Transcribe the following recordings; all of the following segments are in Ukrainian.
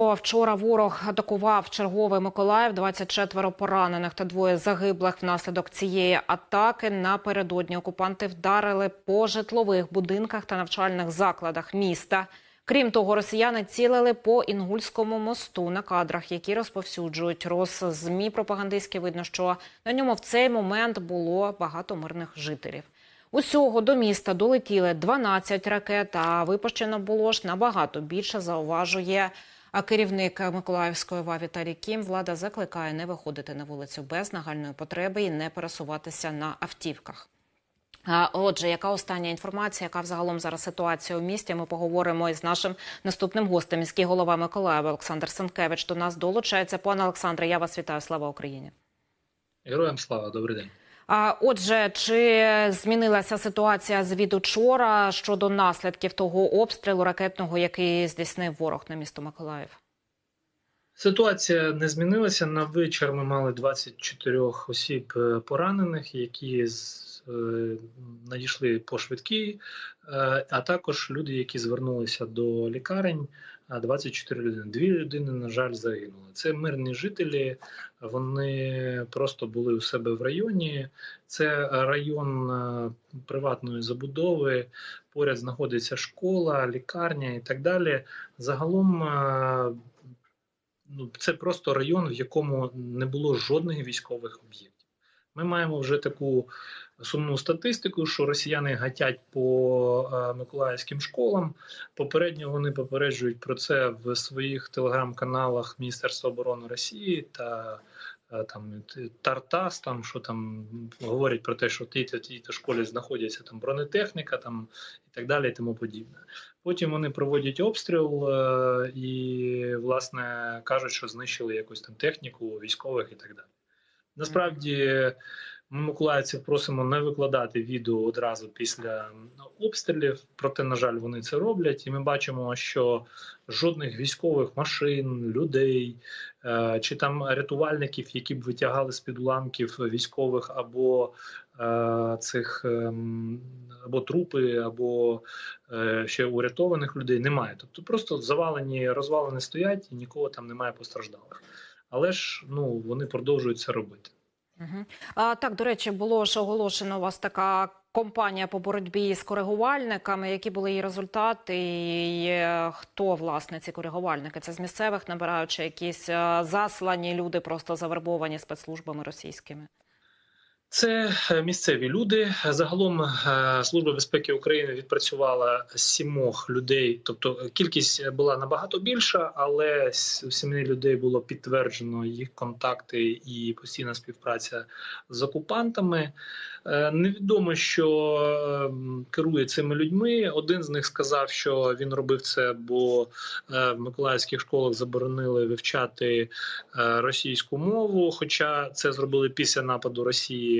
Вчора ворог атакував черговий Миколаїв, 24 поранених та двоє загиблих внаслідок цієї атаки. Напередодні окупанти вдарили по житлових будинках та навчальних закладах міста. Крім того, росіяни цілили по Інгульському мосту на кадрах, які розповсюджують роз змі пропагандистські. Видно, що на ньому в цей момент було багато мирних жителів. Усього до міста долетіли 12 ракет, а випущено було ж набагато більше, зауважує а керівник Миколаївської ОВА Віталій Кім. Влада закликає не виходити на вулицю без нагальної потреби і не пересуватися на автівках. Отже, яка остання інформація, яка взагалом зараз ситуація у місті? Ми поговоримо із нашим наступним гостем, міський голова Миколаєва Олександр Сенкевич. До нас долучається. Пане Олександре, я вас вітаю. Слава Україні. Героям слава, добрий день. А отже, чи змінилася ситуація від учора щодо наслідків того обстрілу ракетного, який здійснив ворог на місто Миколаїв? Ситуація не змінилася. На вечір ми мали 24 осіб е, поранених, які е, надійшли по швидкій, е, а також люди, які звернулися до лікарень. а 24 людини. Дві людини, на жаль, загинули. Це мирні жителі. Вони просто були у себе в районі. Це район е, приватної забудови. Поряд знаходиться школа, лікарня і так далі. Загалом. ну, це просто район, в якому не було жодних військових об'єктів. Ми маємо вже таку сумну статистику, що росіяни гатять по е, миколаївським школам. Попередньо вони попереджують про це в своїх телеграм-каналах Міністерства оборони Росії та е, там Тартас, там що там говорять про те, що ті та ті та школі знаходяться там бронетехніка, там і так далі, і тому подібне. Потім вони проводять обстріл е, і, власне, кажуть, що знищили якусь там техніку військових і так далі. Насправді, ми миколаївців просимо не викладати відео одразу після обстрілів, проте, на жаль, вони це роблять, і ми бачимо, що жодних військових машин, людей е, чи там рятувальників, які б витягали з під уламків військових або е, цих ем, або трупи, або е, ще урятованих людей немає. Тобто просто завалені, розвалені стоять і нікого там немає постраждалих. Але ж ну вони продовжують це робити. А так, до речі, було ж оголошено у вас така компанія по боротьбі з коригувальниками. Які були її результати? І е, хто власне ці коригувальники? Це з місцевих набираючи якісь е, заслані люди, просто завербовані спецслужбами російськими? Це е, місцеві люди. Загалом е, служба безпеки України відпрацювала сімох людей, тобто кількість була набагато більша, але у сім'ї людей було підтверджено їх контакти і постійна співпраця з окупантами. Е, невідомо, що керує цими людьми. Один з них сказав, що він робив це, бо в миколаївських школах заборонили вивчати російську мову. Хоча це зробили після нападу Росії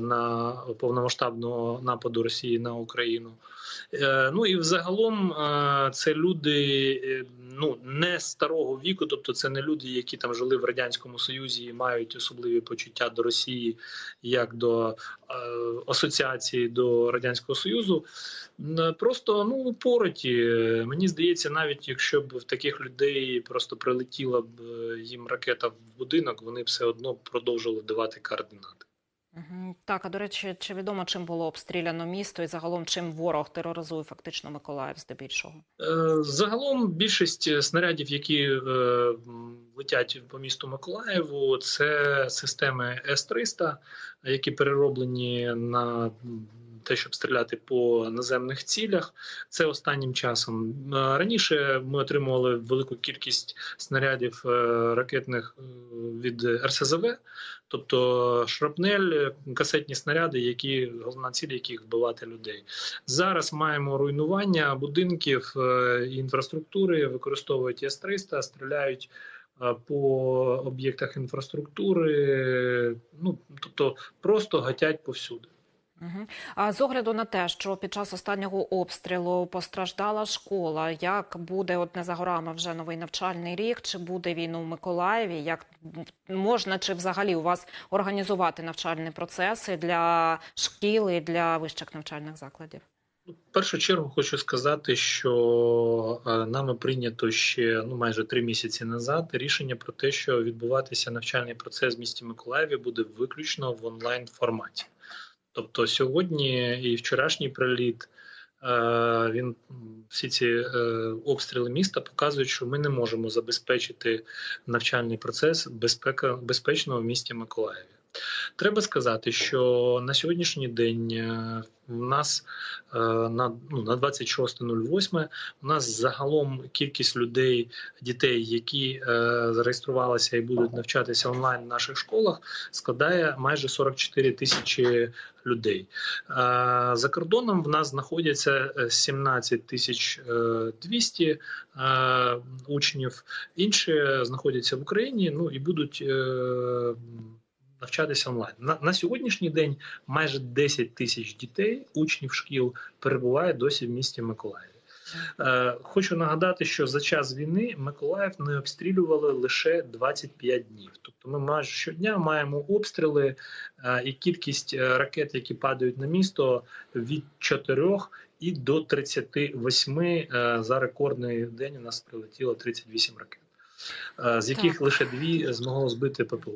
на повномасштабного нападу Росії на Україну. Ну і взагалом це люди ну не старого віку, тобто це не люди, які там жили в радянському союзі і мають особливі почуття до Росії як до асоціації до радянського союзу. Просто ну пороті. Мені здається, навіть якщо б в таких людей просто прилетіла б їм ракета в будинок, вони все одно продовжували давати координати. Так, а до речі, чи відомо чим було обстріляно місто і загалом чим ворог тероризує фактично Миколаїв здебільшого? Загалом більшість снарядів, які е, летять по місту Миколаєву, це системи С-300, які перероблені на те, щоб стріляти по наземних цілях, це останнім часом. Раніше ми отримували велику кількість снарядів ракетних від РСЗВ, тобто шрапнель, касетні снаряди, які головна ціль яких вбивати людей. Зараз маємо руйнування будинків і інфраструктури, використовують С-300, стріляють. По об'єктах інфраструктури, ну тобто просто гатять повсюди. А з огляду на те, що під час останнього обстрілу постраждала школа, як буде от не за горами вже новий навчальний рік? Чи буде він у Миколаєві? Як можна чи взагалі у вас організувати навчальні процеси для шкіл і для вищих навчальних закладів? В першу чергу хочу сказати, що е, нами прийнято ще ну майже три місяці назад рішення про те, що відбуватися навчальний процес в місті Миколаєві буде виключно в онлайн форматі. Тобто сьогодні і вчорашній приліт. е, Він всі ці е, обстріли міста показують, що ми не можемо забезпечити навчальний процес безпека безпечно в місті Миколаєві. Треба сказати, що на сьогоднішній день е, в нас е, на, ну, на 26.08 у нас загалом кількість людей, дітей, які е, зареєструвалися і будуть навчатися онлайн в наших школах, складає майже 44 тисячі людей. Е, За кордоном в нас знаходяться е, 17 тисяч е, 200 е, учнів. Інші знаходяться в Україні. Ну і будуть. е, Навчатися онлайн на, на сьогоднішній день майже 10 тисяч дітей, учнів шкіл, перебуває досі в місті Миколаєві. Е, хочу нагадати, що за час війни Миколаїв не обстрілювали лише 25 днів. Тобто, ми майже щодня маємо обстріли е, і кількість е, ракет, які падають на місто, від 4 і до 38 е, за рекордний день. У нас прилетіло 38 ракет, е, з яких Так. лише дві змогло збити ППО.